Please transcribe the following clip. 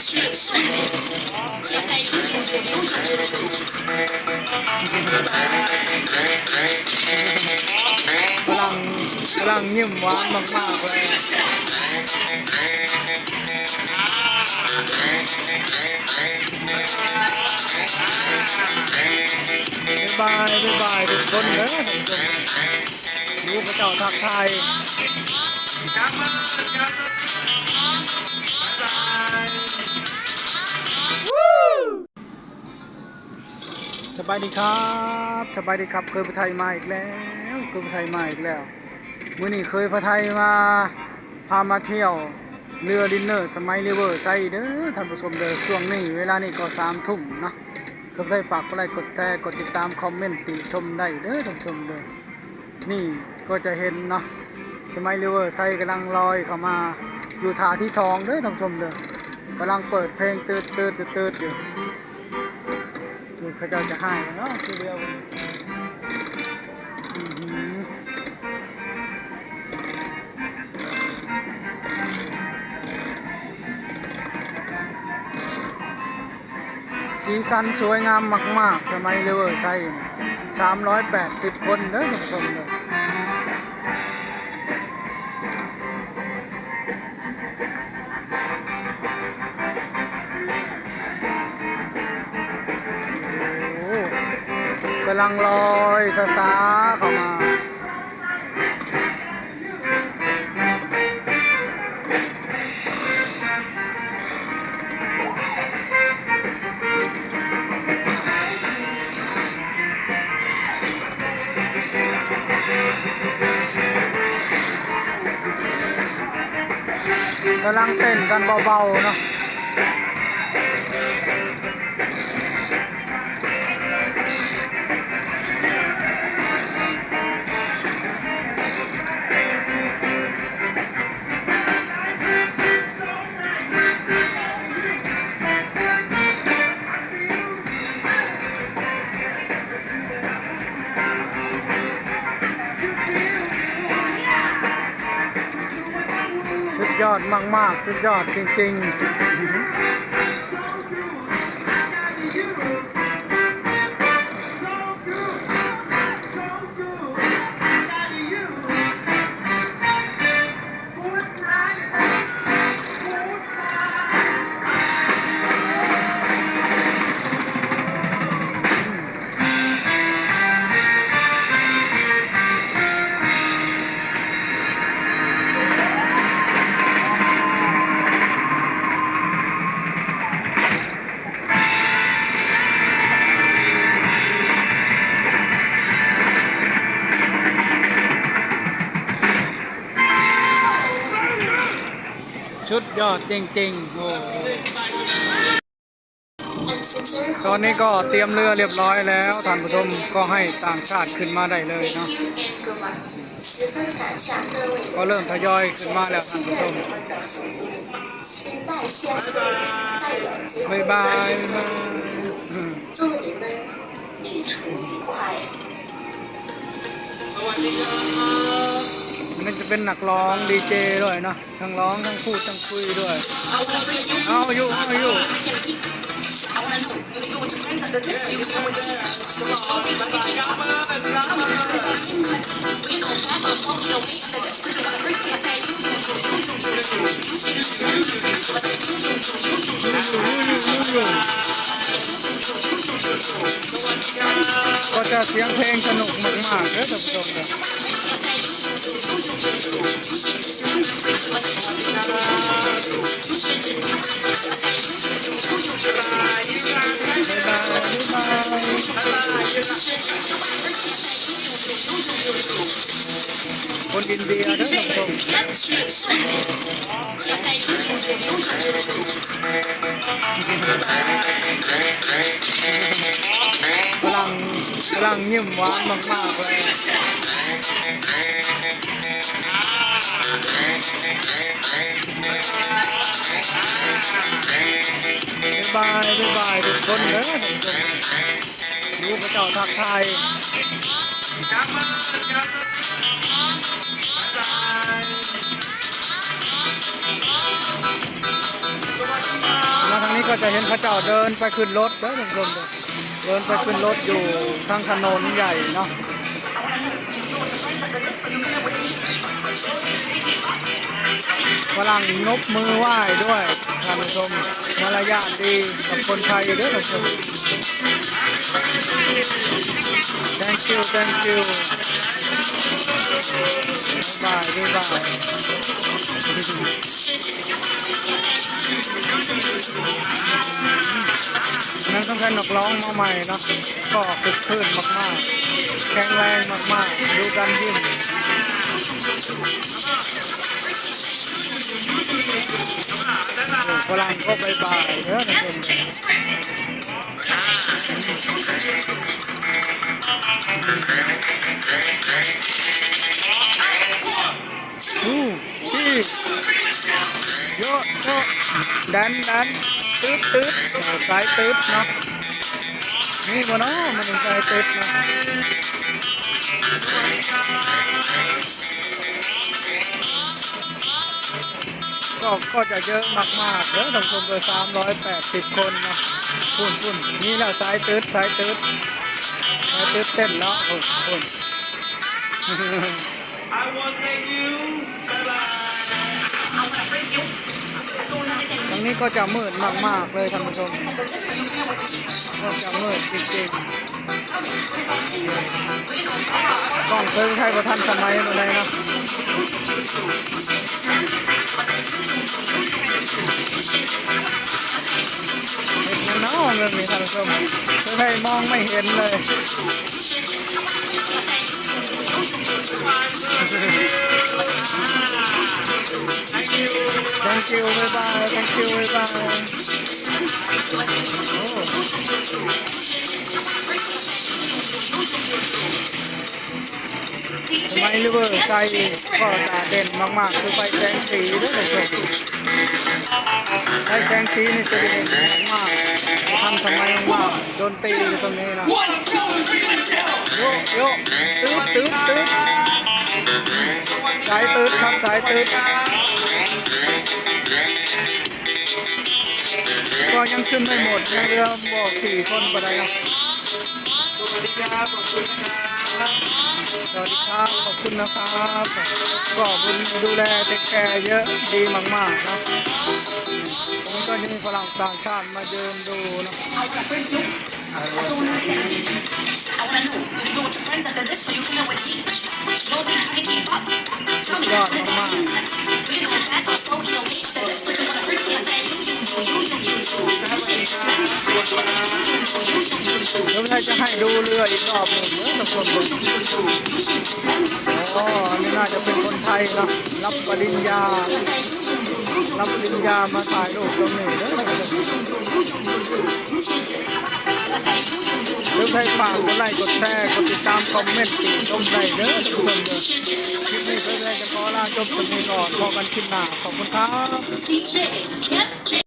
กำลังกำลังยิ้มหวานมากๆเลยบายบายบายบายทุกคนเด้อท่านผู้ชมลูกระเจ้าทักทาย สบายดีครับสบายดีครับเคยไปไทยมาอีกแล้วเคยไปไทยมาอีกแล้วมื่อนี้เคยไปไทยมาพามาเที่ยวเรือดินเนอร์สมัยริเวอร์ไซเด้อท่านผู้ชมเด้อช่วงนี้เวลานี้ก็สามทุ่มเนาะก็ได้ฝากกดไลค์กดแชร์กดติดตามคอมเมนต์ติชมได้เด้อท่านผู้ชมเด้อนี่ก็จะเห็นนะสมัยริเวอร์ไซด์กำลังลอยเข้ามาอยู่ท่าที่สองเด้อท่านผู้ชมเด้อกำลังเปิดเพลงตืดตืดตืดตืดอยู่ เขาเจ้าจะให้เนาะทีเดียวสีสันสวยงามมาก ๆ สมัยเลเวอร์ไซน์สามร้อยแปดสิบคนเด้อสมเลย กำลังลอยซาซาเข้ามากำลังเต้นกันเบาๆเนาะ มาก ๆ สุดยอดจริง ๆ สุดยอดจริงๆโอ้ตอนนี้ก็เตรียมเรือเรียบร้อยแล้วท่านผู้ชมก็ให้ต่างชาติขึ้นมาได้เลยเนาะก็เริ่มทยอยขึ้นมาแล้วท่านผู้ชมบ๊ายบายบ๊ายบายอื มันจะเป็นนักร้องดีเจด้วยเนาะทั้งร้องทั้งพูดทั้งคุยด้วย เอาอยู่เอาอยู่ก็จะเสียงเพลงสนุกมากๆเลยท่านผู้ชม คนอินเดียเด้อท่านผู้ชมกำลังกำลังยิ้มห ก็จะเห็นพระเจ้าเดินไปขึ้นรถเด้อท่านผู้ชมเดินไปขึ้นรถอยู่ทางถนนใหญ่เนาะฝรั่งนบมือไหว้ด้วยท่านผู้ชมมารยาทดีกับคนไทยด้อท่านผู้ชม thank you thank you บายบาย นั่นต้องการนักร้องมาใหม่เนาะก็คึกคืนมากๆ แข็งแรงมากๆ ดูกันยิ้มโอ้ฝรั่งก็บายบายเด้อท่านผู้ชม ดันดันตืดตืดโอ้สายตืดเนาะนี่บ่เนาะมันสายตืดเนาะก็ก็จะเยอะมากๆเด้อท่านผู้ชมเลยสามร้อยแปดสิบคนนะพุ่นพุ่นนี่แหละสายตืดสายตืดสายตืดเต้นเนาะพุ่นพุ่น I want thank you. Bye bye. ตรง นี้ก็จะมืดมากๆเลยท่านผู้ชม ก็จะมืดจริงๆกล้องเคยใช้ประทันสมัยมาเลยนะเห็นมันเนาะเรื่องนี้ท่านผู้ชมเคยให้มองไม่เห็นเลย thank you บ๊ายบาย thank you บ๊ายบายโอ้สมัยลิเวอร์ไซด์ก็ตาเด่นมากๆ คือไฟแสงสีด้วยท่านผู้ชมไฟแสงสีนี่จะเด่นมากๆทำสมัยมากๆโดนตีอยู่ตรงนี้นะ One, two, three, let's go. โยกโยกตืดตืดตืดสายตืดครับสายตืด ยังขึ้นไม่หมดยังเรือบอกสี่คนก็ได้นะสวัสดีครับขอบคุณนะครับสวัสดีครับขอบคุณนะครับก็บุญดูแลเทคแคร์เยอะดีมากๆนะตรงนี้ก็จะมีฝรั่งต่างชาติมาเดินดูนะ I wanna friend you, you. เดี๋ยวเรจะให้ดูเรืออีกรอบหนึ่งเนื้อทุกคนดูอ๋อนนี้น่าจะเป็นคนไทยนะรับปริญญา รับปริญญามาถ่ายรูปตรงนี้เด้อหรือใครฝากกดไลค์กดแชร์กดติดตามคอมเมนต์ติชมได้เด้อทุกคนเด้อคลิปนี้เพื่อนๆจะขอลาจบตรงนี้ก่อนพอกันคลิปหน้าขอบคุณครับ DJ, get